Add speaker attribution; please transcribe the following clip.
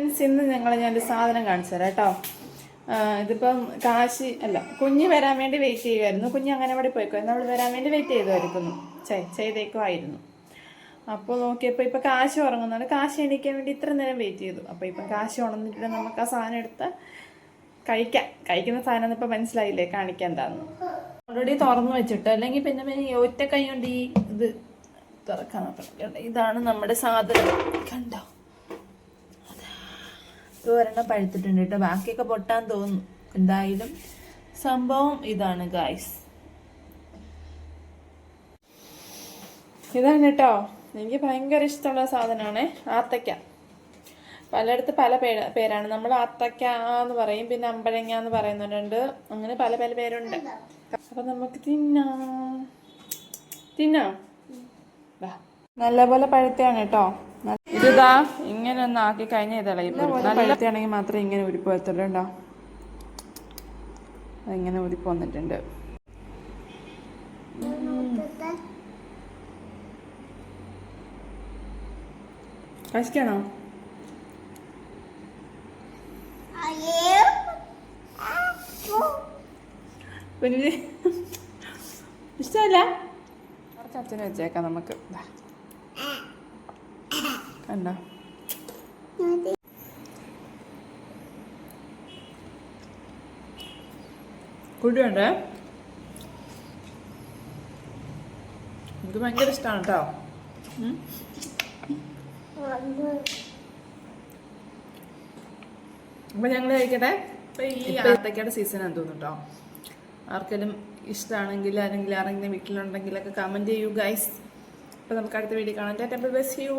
Speaker 1: Friends ഇന്ന് ഞങ്ങൾ ഞാനൊരു സാധനം കാണിച്ചു തരാം കേട്ടോ. ഇതിപ്പം കാശി അല്ല കുഞ്ഞ് വരാൻ വേണ്ടി വെയിറ്റ് ചെയ്യുമായിരുന്നു കുഞ്ഞ് അങ്ങനെ അവിടെ പോയിക്കോ നമ്മൾ വരാൻ വേണ്ടി വെയിറ്റ് ചെയ്തുമായിരിക്കുന്നു ചെയ് ചെയ്തേക്കുമായിരുന്നു അപ്പോൾ നോക്കിയപ്പോൾ ഇപ്പം കാശ് ഉറങ്ങുന്നുണ്ട്. കാശ് എണീക്കാൻ വേണ്ടി ഇത്ര നേരം വെയിറ്റ് ചെയ്തു. അപ്പോൾ ഇപ്പം കാശ് ഉണർന്നിട്ട് നമുക്ക് ആ സാധനം എടുത്ത് കഴിക്കാം. കഴിക്കുന്ന സാധനം ഇപ്പോൾ മനസ്സിലായില്ലേ? കാണിക്കാൻ എന്താന്ന് ഓൾറെഡി തുറന്നു വെച്ചിട്ട് അല്ലെങ്കിൽ പിന്നെ പിന്നെ ഒറ്റ കൈ കൊണ്ട് ഈ ഇത് തുറക്കാൻ നോക്കണം. ഇതാണ് നമ്മുടെ സാധനം. കണ്ടോ? ഒരെണ്ണം പഴുത്തിട്ടുണ്ട് കേട്ടോ ബാക്കിയൊക്കെ പൊട്ടാൻ തോന്നുന്നു എന്തായാലും സംഭവം ഇതാണ് ഗായ്സ് ഇതാണ് കേട്ടോ എനിക്ക് ഭയങ്കര ഇഷ്ടമുള്ള സാധനമാണ് ആത്തക്ക. പലയിടത്ത് പല പേര് പേരാണ്. നമ്മൾ ആത്തക്ക എന്ന് പറയും പിന്നെ അമ്പഴങ്ങ എന്ന് പറയുന്നുണ്ട് അങ്ങനെ പല പല പേരുണ്ട്. അപ്പൊ നമുക്ക് തിന്നാം. തിന്നാം. നല്ലപോലെ പഴുത്തയാണ് കേട്ടോ ഇതാ ഇങ്ങനെ ഒന്ന് ആക്കി കഴിഞ്ഞ ഇതളയും നല്ല പഴുത്തയാണെങ്കിൽ മാത്രമേ ഇങ്ങനെ ഉരുപ്പ് വരത്തുള്ളൂ അതിങ്ങനെ ഇങ്ങനെ ഉരിപ്പ് വന്നിട്ടുണ്ട് കഴിക്കണോ ഇഷ്ടമല്ല? കുറച്ച് അച്ഛനും വെച്ചേക്കാം നമുക്ക്. കണ്ടോ വേണ്ടേ? എനിക്ക് ഭയങ്കര ഇഷ്ടമാണ് കേട്ടോ. അപ്പൊ ഞങ്ങൾ കഴിക്കട്ടെ? ഇപ്പൊ ഈ ആത്തക്കയുടെ സീസൺ ആണെന്ന് തോന്നുന്നു കേട്ടോ ആർക്കെങ്കിലും ഇഷ്ടമാണെങ്കിൽ അല്ലെങ്കിൽ ആരെങ്കിലും വീട്ടിലുണ്ടെങ്കിലൊക്കെ കമന്റ് ചെയ്യൂ ഗൈസ് അപ്പൊ നമുക്ക് അടുത്ത വീഡിയോ കാണാം. Tata by U